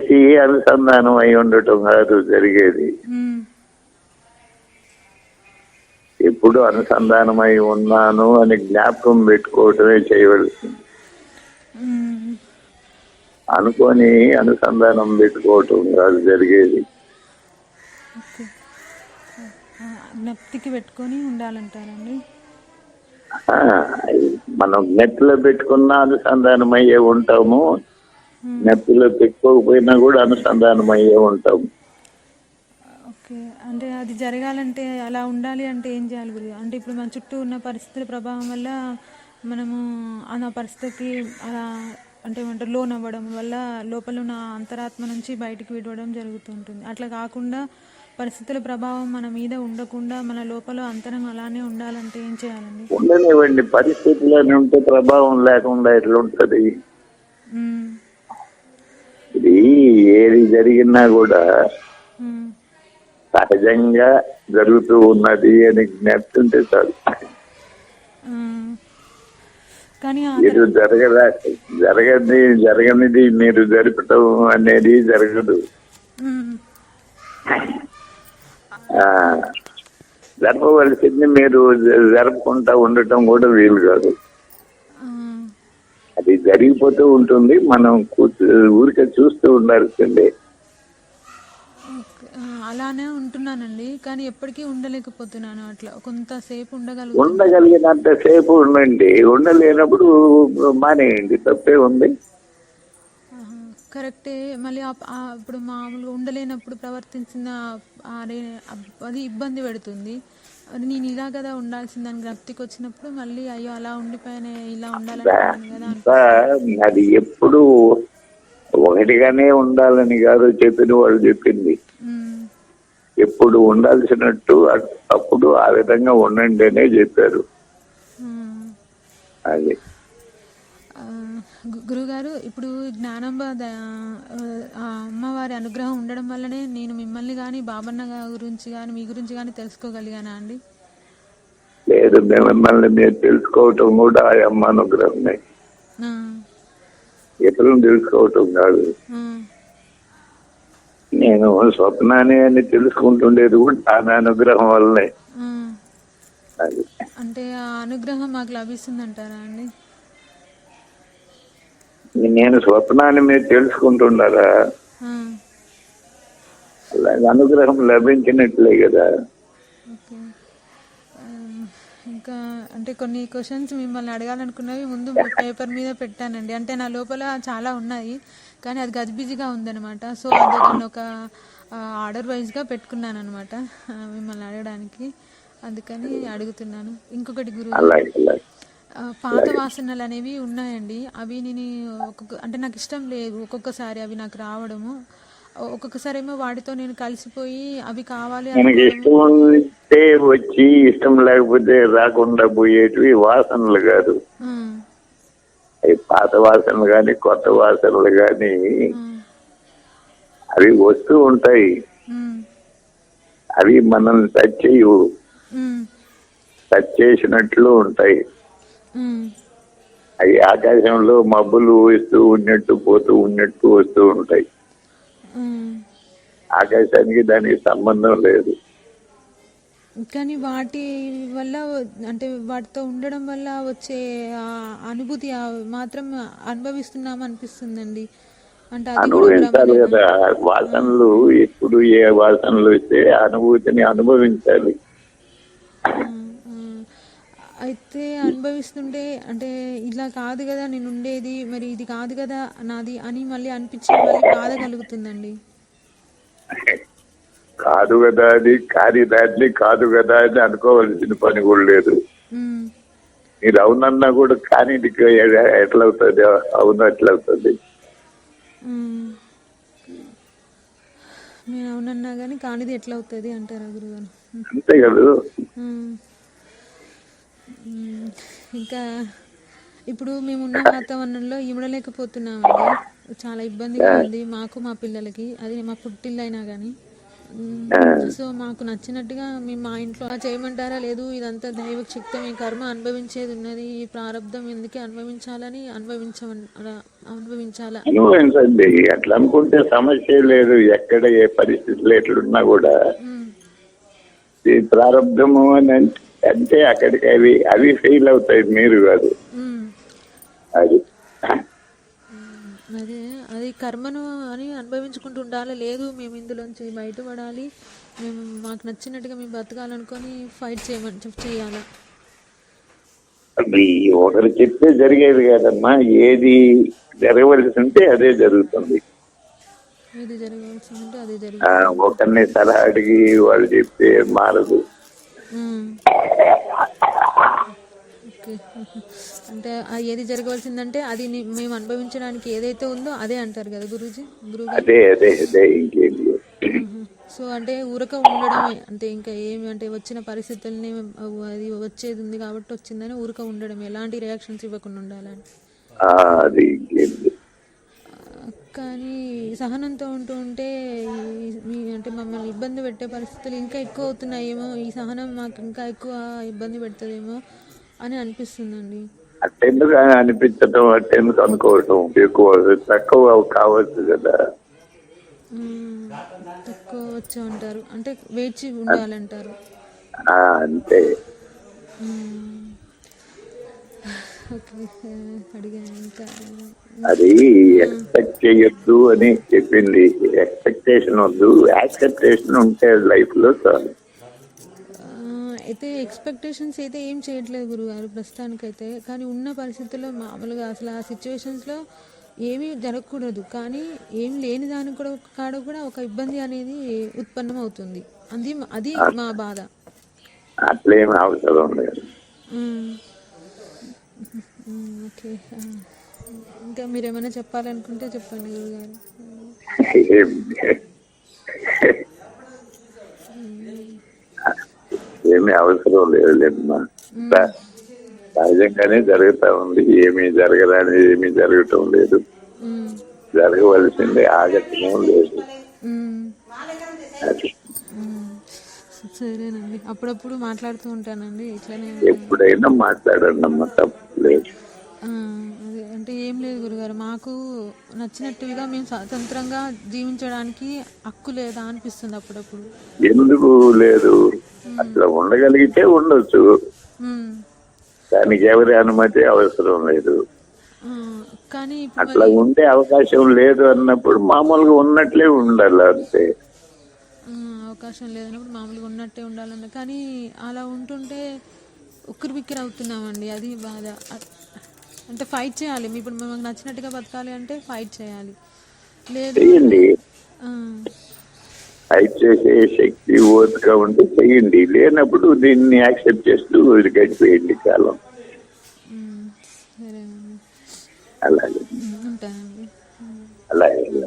చేసి అనుసంధానం అయి ఉండటం కాదు జరిగేది. ఎప్పుడు అనుసంధానమై ఉన్నాను అని జ్ఞాపకం పెట్టుకోవటమే చేయవలసింది. అనుకొని అనుసంధానం పెట్టుకోవటం కాదు జరిగేది. జ్ఞప్తికి పెట్టుకొని ఉండాలంటారండి? మనం నెట్లో పెట్టుకున్న అనుసంధానం అయ్యే ఉంటాము. ఉమ్, నెట్లో పెట్టుకోకపోయినా కూడా అనుసంధానం అయ్యే ఉంటాము ఓకే. అంటే అది జరగాలంటే అలా ఉండాలి అంటే ఏం చేయాలి గురు అంటే ఇప్పుడు మన చుట్టూ ఉన్న పరిస్థితుల ప్రభావం వల్ల మనము ఆ పరిస్థితికి అలా అంటే ఏమంటారు లోన్ అవ్వడం వల్ల లోపల ఉన్న అంతరాత్మ నుంచి బయటికి విడవడం జరుగుతుంటుంది. అట్లా కాకుండా పరిస్థితుల ప్రభావం మన మీద ఉండకుండా మన లోపల అంతరం అలానే ఉండాలంటే ఏం చేయాలండి? ఉండనివ్వండి. పరిస్థితులని ఉంటే ప్రభావం లేకుండా ఎట్లుంటది? ఇది ఏది జరిగినా కూడా సహజంగా జరుగుతూ ఉన్నది అని జ్ఞప్తుంటే చాలు. మీరు జరగదా జరగని జరగనిది మీరు జరపటం అనేది జరగదు. జరపవలసింది మీరు జరపకుండా ఉండటం కూడా వీలు కాదు. అది జరిగిపోతూ ఉంటుంది. మనం ఊరికే చూస్తూ ఉండాల్సిందే. అలానే ఉంటున్నానండి. కానీ ఎప్పటికీ ఉండలేకపోతున్నాను అట్లా. కొంతసేపు ఉండగలుగుతాను. ఉండగలిగినంత సేపు ఉండండి. ఉండలేనప్పుడు మానేయండి. తప్పే ఉంది. కరెక్టే. మళ్ళీ ఇప్పుడు మామూలుగా ఉండలేనప్పుడు ప్రవర్తించిన అది ఇబ్బంది పెడుతుంది. నేను ఇలా కదా ఉండాల్సిందని జ్ఞప్తికి వచ్చినప్పుడు మళ్ళీ అయ్యో అలా ఉండిపోయానే ఇలా అంతా అది ఎప్పుడు ఒకటిగానే ఉండాలని కాదు చెప్పిన వాళ్ళు చెప్పింది. ఎప్పుడు ఉండాల్సినట్టు అప్పుడు ఆ విధంగా ఉండండి అనే చెప్పారు. అది. గురుగారు ఇప్పుడు జ్ఞానంబ అమ్మవారి అనుగ్రహం ఉండడం వల్లనే నేను మిమ్మల్ని కానీ బాబన్న గురించి కానీ మీ గురించి కానీ తెలుసుకోగలిగానా అండి? లేదు మేము మిమ్మల్ని మీరు తెలుసుకోవటం కూడా ఆ అమ్మ అనుగ్రహమే. ఇతరులను తెలుసుకోవటం కాదు. నేను స్వప్నాన్ని అని తెలుసుకుంటుండేది కూడా ఆమె అనుగ్రహం వల్లనే. అంటే ఆ అనుగ్రహం మాకు లభిస్తుందంటారా అండి? నేను స్వప్నాన్ని మీరు తెలుసుకుంటున్నారా? అనుగ్రహం లభించినట్లే కదా. ఇంకా అంటే కొన్ని క్వశ్చన్స్ మిమ్మల్ని అడగాలనుకున్నవి ముందు పేపర్ మీద పెట్టానండి. అంటే నా లోపల చాలా ఉన్నాయి కానీ అది గజిబిజిగా ఉందన్నమాట. సో అది నేను ఒక ఆర్డర్ వైజ్గా పెట్టుకున్నాను అనమాట మిమ్మల్ని అడగడానికి. అందుకని అడుగుతున్నాను. ఇంకొకటి గురువు. పాత వాసనలు అనేవి ఉన్నాయండి. అవి నేను ఒక్కొక్క అంటే నాకు ఇష్టం లేదు ఒక్కొక్కసారి అవి నాకు రావడము. ఒక్కొక్కసారి ఏమో వాటితో నేను కలిసిపోయి అవి కావాలి మనకి. ఇష్టం ఉంటే వచ్చి ఇష్టం లేకపోతే రాకుండా పోయేటివి వాసనలు కాదు. అవి పాత వాసనలు కానీ కొత్త వాసనలు కానీ అవి వస్తూ ఉంటాయి. అవి మనల్ని టచ్ చేయవు. టచ్ చేసినట్లు ఉంటాయి. అవి ఆకాశంలో మబ్బులు వస్తూ ఉన్నట్టు పోతూ ఉన్నట్టు వస్తూ ఉంటాయి. ఆకాశానికి దానికి సంబంధం లేదు కానీ వాటి వల్ల అంటే వాటితో ఉండడం వల్ల వచ్చే అనుభూతి మాత్రం అనుభవిస్తున్నాం అనిపిస్తుందండి అంటే అనుభవించాలి? కదా వాసనలు ఎప్పుడు ఏ వాసనలు వస్తే అనుభూతిని అనుభవించాలి. అయితే అనుభవిస్తుంటే అంటే ఇలా కాదు కదా నేను ఉండేది మరి ఇది కాదు కదా నాది అని మళ్ళీ అనిపించి మళ్ళీ బాధ కలుగుతుందండి. కాదు కదా అది కాని దాన్ని కాదు కదా అని అనుకోవాల్సిన పని కూడా లేదు. మీరు అవునన్నా కూడా కానీ ఎట్లా అవుతుంది అవును ఎట్లా అవుతుంది. నేను అవునన్నా కానీ కానిది ఎట్లా అవుతుంది అంటారా గురుగారు? అంతే కదా. ఇంకా ఇప్పుడు మేము ఉన్న వాతావరణంలో ఇమడలేకపోతున్నామండి చాలా ఇబ్బందిగా ఉంది మాకు మా పిల్లలకి. అది మా పుట్టిల్లు అయినా కానీ. సో మాకు నచ్చినట్టుగా మేము మా ఇంట్లో చేయమంటారా? లేదు ఇదంతా దైవ శక్తి మీ కర్మ అనుభవించేది ఉన్నది. ఈ ప్రారంధం ఎందుకే అనుభవించాలని అనుభవించాలా? అనుభవించండి. అట్లా అనుకుంటే సమస్య లేదు. ఎక్కడ ఏ పరిస్థితులు ఎట్లున్నా కూడా. ఈ ప్రారంభము అని అంటే- అంటే అక్కడికి అవి అవి ఫెయిల్ అవుతాయి మీరు కాదు. అది. అదే అది కర్మను అని అనుభవించుకుంటూ ఉండాలి. లేదు మేము ఇందులోంచి బయటపడాలి. మేము మాకు నచ్చినట్టుగా మేము బతకాలనుకొని ఫైట్ చేయమని చెప్ చేయాలా. అది ఒకరు చెప్తే జరిగేది కాదమ్మా. ఏది జరగవలసి ఉంటే అదే జరుగుతుంది. ఒకరిని సలహా అడిగి వాళ్ళు చెప్తే మారదు. అంటే ఏది జరగవలసిందంటే అది మేము అనుభవించడానికి ఏదైతే ఉందో అదే అంటారు కదా గురూజీ? గురువు అదే అదే అదే సో అంటే ఊరక ఉండడమే. అంటే ఇంకా ఏమి అంటే వచ్చిన పరిస్థితుల్ని అది వచ్చేది ఉంది కాబట్టి వచ్చిందని ఊరక ఉండడం ఎలాంటి రియాక్షన్స్ ఇవ్వకుండా ఉండాలని అది కానీ సహనంతో ఉంటూ ఉంటే మీ అంటే మమ్మల్ని ఇబ్బంది పెట్టే పరిస్థితులు ఇంకా ఎక్కువ అవుతున్నాయేమో ఈ సహనం మాకు ఇంకా ఎక్కువ ఇబ్బంది పెడుతుందేమో అని అనిపిస్తుందండి. అట్టెందుకు అనిపించటం అట్టెందుకు అనుకోవటం? ఎక్కువ తక్కువ కావచ్చు కదా. తక్కువ వచ్చి ఉంటారు అంటే వేచి ఉండాలంటారు. అంతే మ్మ్. ఓకే ఆ, అడిగాను ఇంకా అది ఎక్స్పెక్ట్ చేయొద్దు అని చెప్పింది. ఎక్స్పెక్టేషన్ వద్దు. యాక్సెప్టేషన్ ఉంటే లైఫ్లో చాలు అయితే ఎక్స్పెక్టేషన్స్ అయితే ఏం చేయట్లేదు గురుగారు ప్రస్తుతానికైతే. కానీ ఉన్న పరిస్థితుల్లో మామూలుగా అసలు ఆ సిచ్యువేషన్స్లో ఏమీ జరగకూడదు. కానీ ఏం లేని దానికి కూడా కాడ కూడా ఒక ఇబ్బంది అనేది ఉత్పన్నం అవుతుంది అది అది మా బాధ. అట్లేం అవసరం లేదు. ఓకే. ఇంకా మీరు ఏమైనా చెప్పాలనుకుంటే చెప్పండి గురుగారు ఏమీ అవసరం లేదు లేదమ్మా స- సహజంగానే జరుగుతా ఉంది. ఏమీ జరగదని ఏమీ జరగటం లేదు. జరగవలసిందే ఆగటం లేదు. అది. సరేనండి. అప్పుడప్పుడు మాట్లాడుతూ ఉంటానండి. ఇట్లనే ఎప్పుడైనా మాట్లాడండి అమ్మ తప్పు లేదు. అదే. అంటే ఏం లేదు గురుగారు మాకు నచ్చినట్టుగా మేము స్వతంత్రంగా జీవించడానికి హక్కు లేదా అనిపిస్తుంది అప్పుడప్పుడు. ఎందుకు లేదు? అట్లా ఉండగలిగితే ఉండొచ్చు. దానికి ఎవరి అనుమతి అవసరం లేదు. కానీ అట్లా ఉండే అవకాశం లేదు అన్నప్పుడు మామూలుగా ఉన్నట్లే ఉండాలి అంతే. అవకాశం లేదన్నప్పుడు మామూలుగా ఉన్నట్టే ఉండాలన్న. కానీ అలా ఉంటుంటే ఉక్కిరి బిక్కిరి అవుతున్నామండి అది బాధ. అంటే ఫైట్ చేయాలి. ఇప్పుడు మేము నచ్చినట్టుగా బతకాలి అంటే ఫైట్ చేయాలి. లేదు. ఫైట్ చేసే శక్తి ఓపిక ఉంటే చెయ్యండి. లేనప్పుడు దీన్ని యాక్సెప్ట్ చేస్తూ గడిపేయండి కాలం. అలాగే. అలాగే.